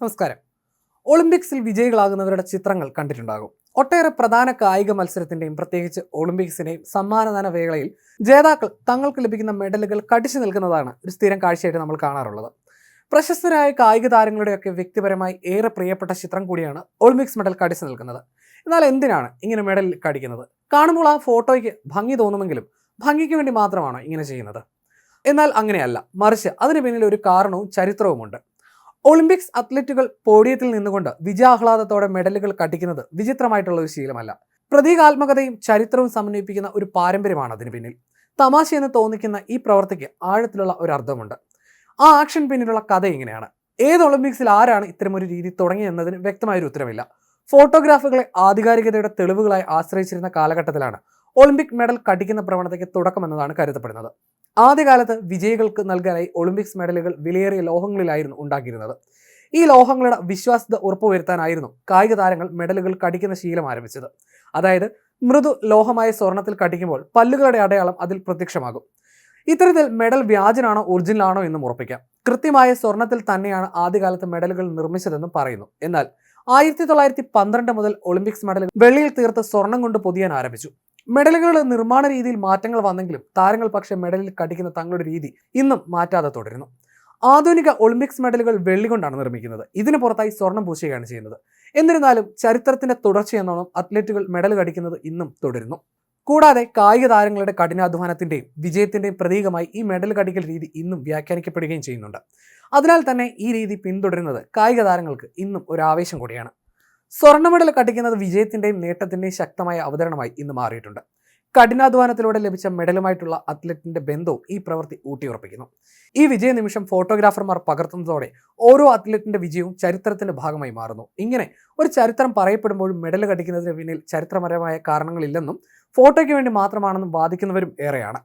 നമസ്കാരം. ഒളിമ്പിക്സിൽ വിജയികളാകുന്നവരുടെ ചിത്രങ്ങൾ കണ്ടിട്ടുണ്ടാകും. ഒട്ടേറെ പ്രധാന കായിക മത്സരത്തിന്റെയും പ്രത്യേകിച്ച് ഒളിമ്പിക്സിന്റെയും സമ്മാനദാന വേളയിൽ ജേതാക്കൾ തങ്ങൾക്ക് ലഭിക്കുന്ന മെഡലുകൾ കടിച്ചു നിൽക്കുന്നതാണ് ഒരു സ്ഥിരം കാഴ്ചയായിട്ട് നമ്മൾ കാണാറുള്ളത്. പ്രശസ്തരായ കായിക താരങ്ങളുടെയൊക്കെ വ്യക്തിപരമായി ഏറെ പ്രിയപ്പെട്ട ചിത്രം കൂടിയാണ് ഒളിമ്പിക്സ് മെഡൽ കടിച്ചു നിൽക്കുന്നത്. എന്നാൽ എന്തിനാണ് ഇങ്ങനെ മെഡൽ കടിക്കുന്നത്? കാണുമ്പോൾ ആ ഫോട്ടോയ്ക്ക് ഭംഗി തോന്നുമെങ്കിലും ഭംഗിക്ക് വേണ്ടി മാത്രമാണോ ഇങ്ങനെ ചെയ്യുന്നത്? എന്നാൽ അങ്ങനെയല്ല. മറിച്ച് അതിന് പിന്നിൽ ഒരു കാരണവും ചരിത്രവുമുണ്ട്. ഒളിമ്പിക്സ് അത്ലറ്റുകൾ പോഡിയത്തിൽ നിന്നുകൊണ്ട് വിജയാഹ്ലാദത്തോടെ മെഡലുകൾ കടിക്കുന്നത് വിചിത്രമായിട്ടുള്ള ഒരു ശീലമല്ല. പ്രതീകാത്മകതയും ചരിത്രവും സമന്വയിപ്പിക്കുന്ന ഒരു പാരമ്പര്യമാണ് അതിന് പിന്നിൽ. തമാശയെന്ന് തോന്നിക്കുന്ന ഈ പ്രവർത്തിക്ക് ആഴത്തിലുള്ള ഒരു അർത്ഥമുണ്ട്. ആ ആക്ഷൻ പിന്നിലുള്ള കഥ ഇങ്ങനെയാണ്. ഏത് ഒളിമ്പിക്സിൽ ആരാണ് ഇത്തരമൊരു രീതി തുടങ്ങിയെന്നതിന് വ്യക്തമായൊരു ഉത്തരമില്ല. ഫോട്ടോഗ്രാഫുകളെ ആധികാരികതയുടെ തെളിവുകളായി ആശ്രയിച്ചിരുന്ന കാലഘട്ടത്തിലാണ് ഒളിമ്പിക് മെഡൽ കടിക്കുന്ന പ്രവണതയ്ക്ക് തുടക്കമെന്നതാണ് കരുതപ്പെടുന്നത്. ആദ്യകാലത്ത് വിജയികൾക്ക് നൽകാനായി ഒളിമ്പിക്സ് മെഡലുകൾ വിലയേറിയ ലോഹങ്ങളിലായിരുന്നു ഉണ്ടാക്കിയിരുന്നത്. ഈ ലോഹങ്ങളുടെ വിശ്വാസ്യത ഉറപ്പുവരുത്താനായിരുന്നു കായിക താരങ്ങൾ മെഡലുകൾ കടിക്കുന്ന ശീലം ആരംഭിച്ചത്. അതായത് മൃദു ലോഹമായ സ്വർണത്തിൽ കടിക്കുമ്പോൾ പല്ലുകളുടെ അടയാളം അതിൽ പ്രത്യക്ഷമാകും. ഇത്തരത്തിൽ മെഡൽ വ്യാജനാണോ ഒറിജിനലാണോ എന്നും ഉറപ്പിക്കാം. കൃത്യമായ സ്വർണത്തിൽ തന്നെയാണ് ആദ്യകാലത്ത് മെഡലുകൾ നിർമ്മിച്ചതെന്നും പറയുന്നു. എന്നാൽ ആയിരത്തി തൊള്ളായിരത്തി പന്ത്രണ്ട് മുതൽ ഒളിമ്പിക്സ് മെഡലുകൾ വെള്ളിയിൽ തീർത്ത് സ്വർണം കൊണ്ട് പൊതിയാൻ ആരംഭിച്ചു. മെഡലുകളുടെ നിർമ്മാണ രീതിയിൽ മാറ്റങ്ങൾ വന്നെങ്കിലും താരങ്ങൾ പക്ഷേ മെഡലിൽ കടിക്കുന്ന തങ്ങളുടെ രീതി ഇന്നും മാറ്റാതെ തുടരുന്നു. ആധുനിക ഒളിമ്പിക്സ് മെഡലുകൾ വെള്ളി കൊണ്ടാണ് നിർമ്മിക്കുന്നത്. ഇതിന് പുറത്തായി സ്വർണം പൂശുകയാണ് ചെയ്യുന്നത്. എന്നിരുന്നാലും ചരിത്രത്തിന്റെ തുടർച്ചയെന്നോണം അത്ലറ്റുകൾ മെഡൽ കടിക്കുന്നത് ഇന്നും തുടരുന്നു. കൂടാതെ കായിക താരങ്ങളുടെ കഠിനാധ്വാനത്തിന്റെയും വിജയത്തിന്റെയും പ്രതീകമായി ഈ മെഡൽ കടിക്കൽ രീതി ഇന്നും വ്യാഖ്യാനിക്കപ്പെടുകയും ചെയ്യുന്നുണ്ട്. അതിനാൽ തന്നെ ഈ രീതി പിന്തുടരുന്നത് കായിക താരങ്ങൾക്ക് ഇന്നും ഒരു ആവേശം കൂടിയാണ്. സ്വർണ മെഡൽ കടിക്കുന്നത് വിജയത്തിന്റെയും നേട്ടത്തിന്റെയും ശക്തമായ അവതരണമായി ഇന്ന് മാറിയിട്ടുണ്ട്. കഠിനാധ്വാനത്തിലൂടെ ലഭിച്ച മെഡലുമായിട്ടുള്ള അത്ലറ്റിന്റെ ബന്ധവും ഈ പ്രവൃത്തി ഊട്ടിയുറപ്പിക്കുന്നു. ഈ വിജയ നിമിഷം ഫോട്ടോഗ്രാഫർമാർ പകർത്തുന്നതോടെ ഓരോ അത്ലറ്റിന്റെ വിജയവും ചരിത്രത്തിന്റെ ഭാഗമായി മാറുന്നു. ഇങ്ങനെ ഒരു ചരിത്രം പറയപ്പെടുമ്പോഴും മെഡൽ കടിക്കുന്നതിന് പിന്നിൽ ചരിത്രപരമായ കാരണങ്ങളില്ലെന്നും ഫോട്ടോയ്ക്ക് വേണ്ടി മാത്രമാണെന്നും വാദിക്കുന്നവരും ഏറെയാണ്.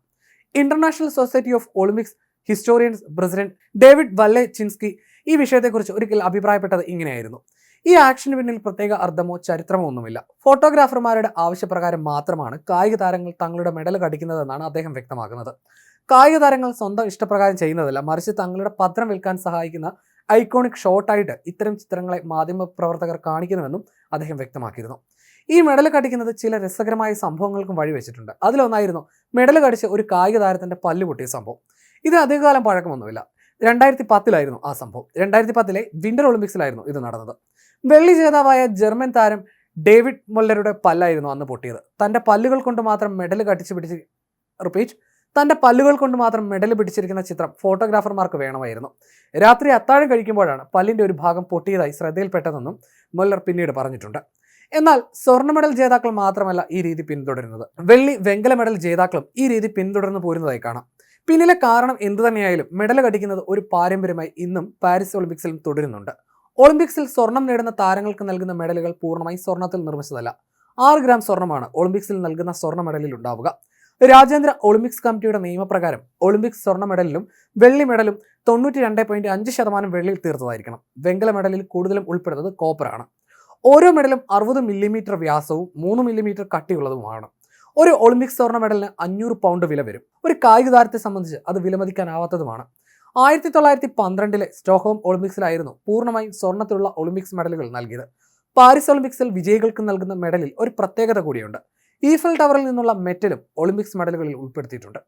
International Society of Olympics Historians president David Wallechinsky ഈ വിഷയത്തെക്കുറിച്ച് ഒരിക്കൽ അഭിപ്രായപ്പെട്ടത് ഇങ്ങനെയായിരുന്നു. ഈ ആക്ഷന് പിന്നിൽ പ്രത്യേക അർത്ഥമോ ചരിത്രമോ ഒന്നുമില്ല. ഫോട്ടോഗ്രാഫർമാരുടെ ആവശ്യപ്രകാരം മാത്രമാണ് കായിക താരങ്ങൾ തങ്ങളുടെ മെഡൽ കടിക്കുന്നതെന്നാണ് അദ്ദേഹം വ്യക്തമാക്കുന്നത്. കായിക താരങ്ങൾ സ്വന്തം ഇഷ്ടപ്രകാരം ചെയ്യുന്നതല്ല മറിച്ച് തങ്ങളുടെ പത്രം വിൽക്കാൻ സഹായിക്കുന്ന ഐക്കോണിക് ഷോട്ടായിട്ട് ഇത്തരം ചിത്രങ്ങളെ മാധ്യമ മാധ്യമപ്രവർത്തകർ കാണിക്കുന്നുവെന്നും അദ്ദേഹം വ്യക്തമാക്കിയിരുന്നു. ഈ മെഡൽ കടിക്കുന്നത് ചില രസകരമായ സംഭവങ്ങൾക്കും വഴിവെച്ചിട്ടുണ്ട് അതിലൊന്നായിരുന്നു മെഡൽ കടിച്ച് ഒരു കായിക താരത്തിന്റെ പല്ല് പൊട്ടിയ സംഭവം. ഇത് അധികകാലം പഴക്കമൊന്നുമില്ല. രണ്ടായിരത്തി പത്തിലായിരുന്നു ആ സംഭവം. രണ്ടായിരത്തി പത്തിലെ വിന്റർ ഒളിമ്പിക്സിലായിരുന്നു ഇത് നടന്നത്. വെള്ളി ജേതാവായ ജർമ്മൻ താരം ഡേവിഡ് മൊല്ലറുടെ പല്ലായിരുന്നു അന്ന് പൊട്ടിയത്. തന്റെ പല്ലുകൾ കൊണ്ട് മാത്രം മെഡൽ കടിച്ചു പിടിച്ച് റിപ്പീറ്റ് തന്റെ പല്ലുകൾ കൊണ്ട് മാത്രം മെഡൽ പിടിച്ചിരിക്കുന്ന ചിത്രം ഫോട്ടോഗ്രാഫർമാർക്ക് വേണമായിരുന്നു. രാത്രി അത്താഴം കഴിക്കുമ്പോഴാണ് പല്ലിന്റെ ഒരു ഭാഗം പൊട്ടിയതായി ശ്രദ്ധയിൽപ്പെട്ടതെന്നും മൊല്ലർ പിന്നീട് പറഞ്ഞിട്ടുണ്ട്. എന്നാൽ സ്വർണ മെഡൽ ജേതാക്കൾ മാത്രമല്ല ഈ രീതി പിന്തുടരുന്നത്. വെള്ളി വെങ്കല മെഡൽ ജേതാക്കളും ഈ രീതി പിന്തുടർന്നു പോരുന്നതായി കാണാം. പിന്നിലെ കാരണം എന്തു തന്നെയായാലും മെഡൽ കടിക്കുന്നത് ഒരു പാരമ്പര്യമായി ഇന്നും പാരീസ് ഒളിമ്പിക്സിലും തുടരുന്നുണ്ട്. ഒളിമ്പിക്സിൽ സ്വർണം നേടുന്ന താരങ്ങൾക്ക് നൽകുന്ന മെഡലുകൾ പൂർണമായി സ്വർണത്തിൽ നിർമ്മിച്ചതല്ല. ആറ് ഗ്രാം സ്വർണമാണ് ഒളിമ്പിക്സിൽ നൽകുന്ന സ്വർണ മെഡലിൽ ഉണ്ടാവുക. രാജ്യാന്തര ഒളിമ്പിക്സ് കമ്മിറ്റിയുടെ നിയമപ്രകാരം ഒളിമ്പിക്സ് സ്വർണ മെഡലിലും വെള്ളി മെഡലും തൊണ്ണൂറ്റി രണ്ട് പോയിന്റ് അഞ്ച് ശതമാനം വെള്ളിയിൽ തീർത്തതായിരിക്കണം. വെങ്കല മെഡലിൽ കൂടുതലും ഉൾപ്പെടുന്നത് കോപ്പറാണ്. ഓരോ മെഡലും അറുപത് മില്ലിമീറ്റർ വ്യാസവും മൂന്ന് മില്ലിമീറ്റർ കട്ടിയുള്ളതുമാണ്. ഒരു ഒളിമ്പിക്സ് സ്വർണ മെഡലിന് അഞ്ഞൂറ് പൗണ്ട് വില വരും. ഒരു കായിക താരത്തെ സംബന്ധിച്ച് അത് വിലമതിക്കാനാവാത്തതുമാണ്. ആയിരത്തി തൊള്ളായിരത്തി പന്ത്രണ്ടിലെ സ്റ്റോക്ക്ഹോം ഒളിമ്പിക്സിലായിരുന്നു പൂർണമായും സ്വർണത്തിലുള്ള ഒളിമ്പിക്സ് മെഡലുകൾ നൽകിയത്. പാരീസ് ഒളിമ്പിക്സിൽ വിജയികൾക്ക് നൽകുന്ന മെഡലിൽ ഒരു പ്രത്യേകത കൂടിയുണ്ട്. ഈഫൽ ടവറിൽ നിന്നുള്ള മെറ്റലും ഒളിമ്പിക്സ് മെഡലുകളിൽ ഉൾപ്പെടുത്തിയിട്ടുണ്ട്.